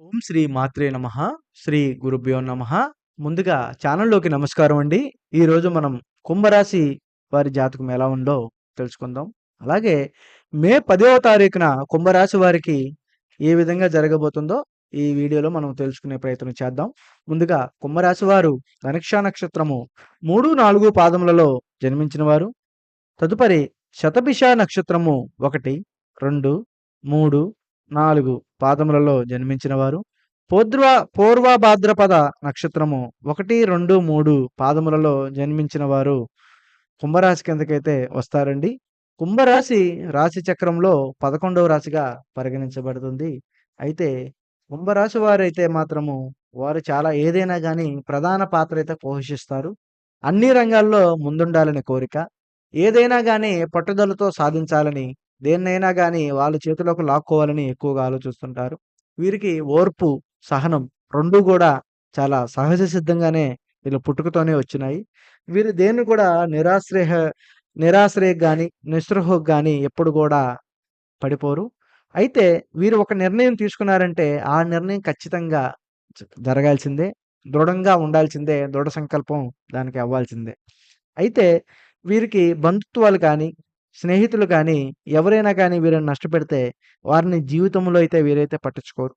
ఓం శ్రీ మాత్రే నమ. శ్రీ గురుభ్యో నమ. ముందుగా ఛానల్లోకి నమస్కారం అండి. ఈరోజు మనం కుంభరాశి వారి జాతకం ఎలా ఉందో తెలుసుకుందాం. అలాగే మే పదవ తారీఖున కుంభరాశి వారికి ఏ విధంగా జరగబోతుందో ఈ వీడియోలో మనం తెలుసుకునే ప్రయత్నం చేద్దాం. ముందుగా కుంభరాశి వారు ధనిక్ష నక్షత్రము మూడు నాలుగు పాదములలో జన్మించిన వారు. తదుపరి శతభిష నక్షత్రము ఒకటి రెండు మూడు నాలుగు పాదములలో జన్మించినవారు. పూర్వ భాద్రపద నక్షత్రము ఒకటి రెండు మూడు పాదములలో జన్మించిన వారు కుంభరాశి కిందకైతే వస్తారండి. కుంభరాశి రాశి చక్రంలో పదకొండవ రాశిగా పరిగణించబడుతుంది. అయితే కుంభరాశి వారైతే మాత్రము వారు చాలా ఏదైనా కానీ ప్రధాన పాత్ర అయితే పోషిస్తారు. అన్ని రంగాల్లో ముందుండాలని కోరిక. ఏదైనా కానీ పట్టుదలతో సాధించాలని దేన్నైనా కానీ వాళ్ళ చేతిలోకి లాక్కోవాలని ఎక్కువగా ఆలోచిస్తుంటారు. వీరికి ఓర్పు సహనం రెండూ కూడా చాలా సహజ సిద్ధంగానే వీళ్ళు పుట్టుకతోనే వచ్చినాయి. వీరు దేన్ని కూడా నిరాశ్రయ నిరాశ్రయ కానీ నిస్పృహకు కానీ ఎప్పుడు కూడా పడిపోరు. అయితే వీరు ఒక నిర్ణయం తీసుకున్నారంటే ఆ నిర్ణయం ఖచ్చితంగా జరగాల్సిందే. దృఢంగా ఉండాల్సిందే. దృఢ సంకల్పం దానికి అవ్వాల్సిందే. అయితే వీరికి బంధుత్వాలు కానీ స్నేహితులు కానీ ఎవరైనా కానీ వీరిని నష్టపెడితే వారిని జీవితంలో అయితే వీరైతే పట్టించుకోరు.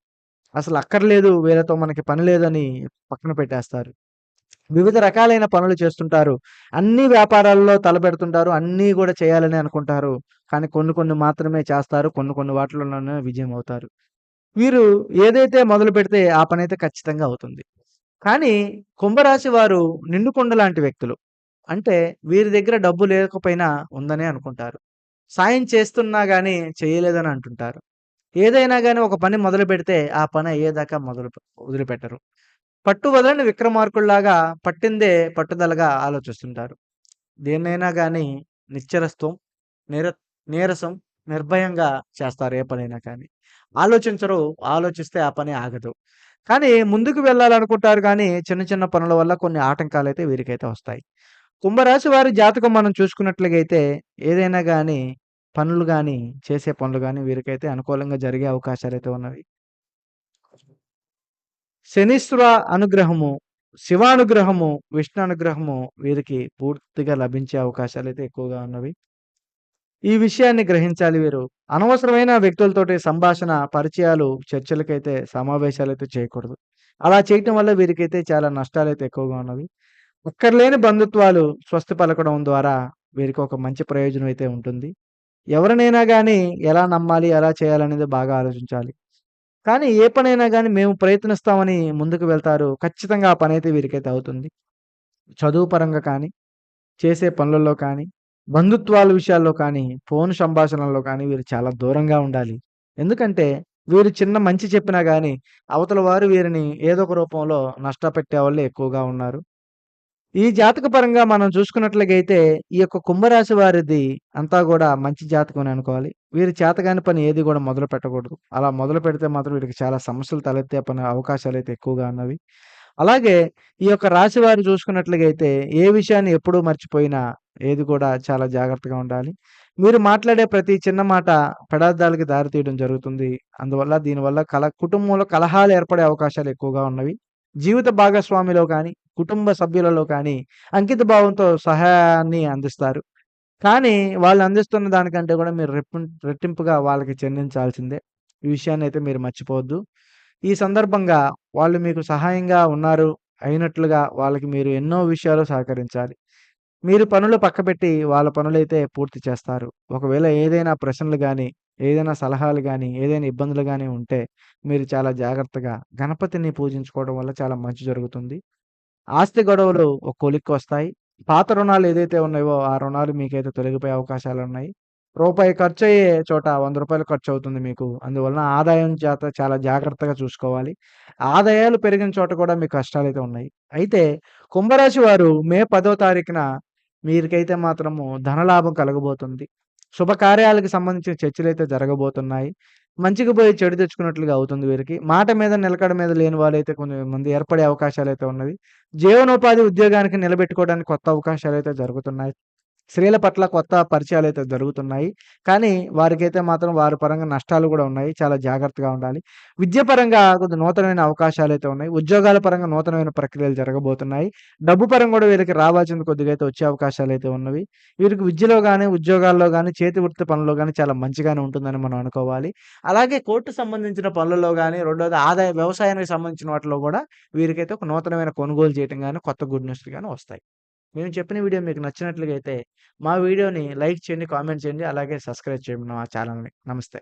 అసలు అక్కర్లేదు వీరితో మనకి పని లేదని పక్కన పెట్టేస్తారు. వివిధ రకాలైన పనులు చేస్తుంటారు. అన్ని వ్యాపారాల్లో తలపెడుతుంటారు అన్నీ కూడా చేయాలని అనుకుంటారు. కానీ కొన్ని కొన్ని మాత్రమే చేస్తారు కొన్ని కొన్ని వాటిలోనే విజయం అవుతారు. వీరు ఏదైతే మొదలు పెడితే ఆ పని అయితే ఖచ్చితంగా అవుతుంది. కానీ కుంభరాశి వారు నిండుకొండ లాంటి వ్యక్తులు. అంటే వీరి దగ్గర డబ్బు లేకపోయినా ఉందనే అనుకుంటారు. సాయం చేస్తున్నా కానీ చేయలేదని అంటుంటారు. ఏదైనా కానీ ఒక పని మొదలు పెడితే ఆ పని అయ్యేదాకా మొదలు వదిలిపెట్టరు. పట్టు వదలని విక్రమార్కుల్లాగా పట్టిందే పట్టుదలగా ఆలోచిస్తుంటారు. దేన్నైనా కానీ నిశ్చరత్వం నీర నీరసం నిర్భయంగా చేస్తారు ఏ పనైనా కానీ. ఆలోచించరు ఆలోచిస్తే ఆ పని ఆగదు. కానీ ముందుకు వెళ్ళాలనుకుంటారు కానీ చిన్న చిన్న పనుల వల్ల కొన్ని ఆటంకాలు అయితే వీరికైతే వస్తాయి. కుంభరాశి వారి జాతకం మనం చూసుకున్నట్లయితే ఏదైనా కానీ పనులు కానీ చేసే పనులు కానీ వీరికైతే అనుకూలంగా జరిగే అవకాశాలు అయితే ఉన్నవి. శనీశ్వర అనుగ్రహము శివానుగ్రహము విష్ణు అనుగ్రహము వీరికి పూర్తిగా లభించే అవకాశాలు అయితే ఎక్కువగా ఉన్నవి. ఈ విషయాన్ని గ్రహించాలి వీరు. అనవసరమైన వ్యక్తులతోటి సంభాషణ పరిచయాలు చర్చలకైతే సమావేశాలు అయితే చేయకూడదు. అలా చేయటం వల్ల వీరికైతే చాలా నష్టాలు అయితే ఎక్కువగా ఉన్నవి. అక్కర్లేని బంధుత్వాలు స్వస్తి పలకడం ద్వారా వీరికి ఒక మంచి ప్రయోజనం అయితే ఉంటుంది. ఎవరినైనా కానీ ఎలా నమ్మాలి ఎలా చేయాలనేది బాగా ఆలోచించాలి. కానీ ఏ పనైనా కానీ మేము ప్రయత్నిస్తామని ముందుకు వెళ్తారు ఖచ్చితంగా ఆ పని అయితే వీరికైతే అవుతుంది. చదువు పరంగా కానీ చేసే పనులలో కానీ బంధుత్వాల విషయాల్లో కానీ ఫోన్ సంభాషణల్లో కానీ వీరు చాలా దూరంగా ఉండాలి. ఎందుకంటే వీరు చిన్న మంచి చెప్పినా కానీ అవతల వారు వీరిని ఏదో ఒక రూపంలో నష్టపెట్టే వాళ్ళు ఎక్కువగా ఉన్నారు. ఈ జాతక పరంగా మనం చూసుకున్నట్లయితే ఈ యొక్క కుంభరాశి వారిది అంతా కూడా మంచి జాతకం అని అనుకోవాలి. వీరి చేతగాని పని ఏది కూడా మొదలు పెట్టకూడదు. అలా మొదలు పెడితే మాత్రం వీరికి చాలా సమస్యలు తలెత్తే పని అవకాశాలు అయితే ఎక్కువగా ఉన్నవి. అలాగే ఈ యొక్క రాశి వారు చూసుకున్నట్లయితే ఏ విషయాన్ని ఎప్పుడూ మర్చిపోయినా ఏది కూడా చాలా జాగ్రత్తగా ఉండాలి. మీరు మాట్లాడే ప్రతి చిన్న మాట పెడార్థాలకి దారితీయడం జరుగుతుంది. అందువల్ల దీనివల్ల కల కుటుంబంలో కలహాలు ఏర్పడే అవకాశాలు ఎక్కువగా ఉన్నవి. జీవిత భాగస్వామిలో కానీ కుటుంబ సభ్యులలో కానీ అంకిత భావంతో సహాయాన్ని అందిస్తారు. కానీ వాళ్ళు అందిస్తున్న దానికంటే కూడా మీరు రెప్పు రెట్టింపుగా వాళ్ళకి చెందించాల్సిందే. ఈ విషయాన్ని అయితే మీరు మర్చిపోవద్దు. ఈ సందర్భంగా వాళ్ళు మీకు సహాయంగా ఉన్నారు అయినట్లుగా వాళ్ళకి మీరు ఎన్నో విషయాలు సహకరించాలి. మీరు పనులు పక్కపెట్టి వాళ్ళ పనులైతే పూర్తి చేస్తారు. ఒకవేళ ఏదైనా ప్రశ్నలు కానీ ఏదైనా సలహాలు కానీ ఏదైనా ఇబ్బందులు కానీ ఉంటే మీరు చాలా జాగ్రత్తగా గణపతిని పూజించుకోవడం వల్ల చాలా మంచి జరుగుతుంది. ఆస్తి గొడవలు ఒక కొలిక్కి వస్తాయి. పాత రుణాలు ఏదైతే ఉన్నాయో ఆ రుణాలు మీకైతే తొలగిపోయే అవకాశాలు ఉన్నాయి. రూపాయి ఖర్చు అయ్యే చోట వంద రూపాయలు ఖర్చు అవుతుంది మీకు. అందువలన ఆదాయం చేత చాలా జాగ్రత్తగా చూసుకోవాలి. ఆదాయాలు పెరిగిన చోట కూడా మీకు కష్టాలు అయితే ఉన్నాయి. అయితే కుంభరాశి వారు మే పదో తారీఖున మీరికైతే మాత్రము ధనలాభం కలగబోతుంది. శుభకార్యాలకు సంబంధించిన చర్చలు అయితే జరగబోతున్నాయి. మంచికి పోయి చెడు తెచ్చుకున్నట్లుగా అవుతుంది వీరికి. మాట మీద నిలకడ మీద లేని వాళ్ళైతే కొంతమంది ఏర్పడే అవకాశాలు అయితే ఉన్నవి. జీవనోపాధి ఉద్యోగానికి నిలబెట్టుకోవడానికి కొత్త అవకాశాలు అయితే జరుగుతున్నాయి. స్త్రీల పట్ల కొత్త పరిచయాలు అయితే జరుగుతున్నాయి. కానీ వారికైతే మాత్రం వారి పరంగా నష్టాలు కూడా ఉన్నాయి. చాలా జాగ్రత్తగా ఉండాలి. విద్యపరంగా కొద్ది నూతనమైన అయితే ఉన్నాయి. ఉద్యోగాల పరంగా నూతనమైన ప్రక్రియలు జరగబోతున్నాయి. డబ్బు పరంగా కూడా వీరికి రావాల్సింది కొద్దిగా అయితే వచ్చే అవకాశాలు అయితే ఉన్నవి. వీరికి విద్యలో కానీ ఉద్యోగాల్లో కానీ చేతి వృత్తి పనుల్లో కానీ చాలా మంచిగానే ఉంటుందని మనం అనుకోవాలి. అలాగే కోర్టు సంబంధించిన పనులలో కానీ రెండోది ఆదాయ వ్యవసాయానికి సంబంధించిన వాటిలో కూడా వీరికైతే ఒక నూతనమైన కొనుగోలు చేయటం కానీ కొత్త గుడ్ న్యూస్‌లు కానీ వస్తాయి. మేము చెప్పిన వీడియో మీకు నచ్చినట్లుగా అయితే మా వీడియోని లైక్ చేయండి, కామెంట్ చేయండి. అలాగే సబ్స్క్రైబ్ చేయండి మా ఛానల్ని నమస్తే.